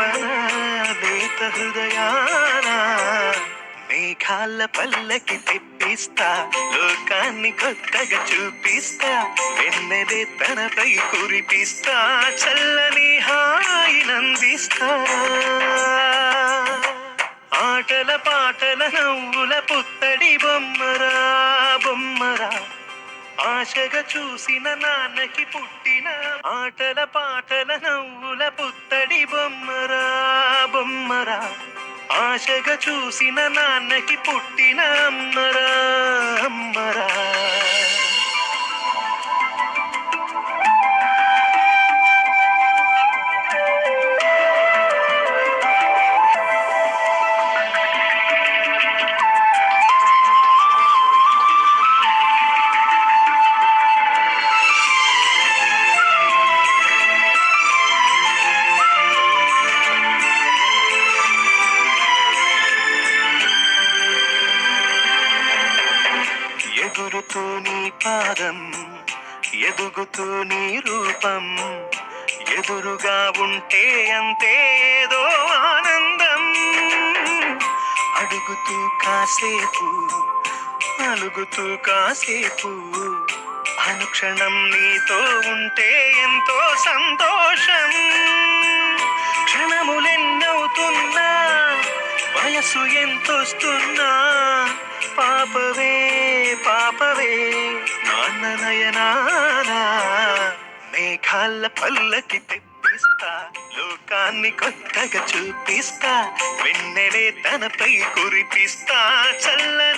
నింపనా వేత హృదయానా మేఘాల పల్లకి తెప్పిస్తా లోకాన్ని కొత్తగా చూపిస్తా వెన్నెలే తనపై కురిపిస్తా చల్లని హాయి నందిస్తా. ఆటల పాటల నవ్వుల పుత్తడి బొమ్మరా బొమ్మరా. ఆశగా చూసిన నాన్నకి పుట్టిన ఆటల పాటల నవ్వుల పుత్తడి బొమ్మరా బొమ్మరా. ఆశగా చూసిన నాన్నకి పుట్టిన అమ్మరా అమ్మరా. ఎదుగుతూ నీ పాదం ఎదుగుతూ నీ రూపం. ఎదురుగా ఉంటే అంతే ఏదో ఆనందం. అడుగుతూ కాసేపు అలుగుతూ కాసేపు. అనుక్షణం నీతో ఉంటే ఎంతో సంతోషం. క్షణములెన్నవుతున్నా వయసు ఎంతొస్తున్నా పాపవే నాన్న నయనానా మేఘాల పల్లకి తెప్పిస్తా లోకాన్ని కొత్తగా చూపిస్తా వెన్నెలే తనపై కురిపిస్తా చల్ల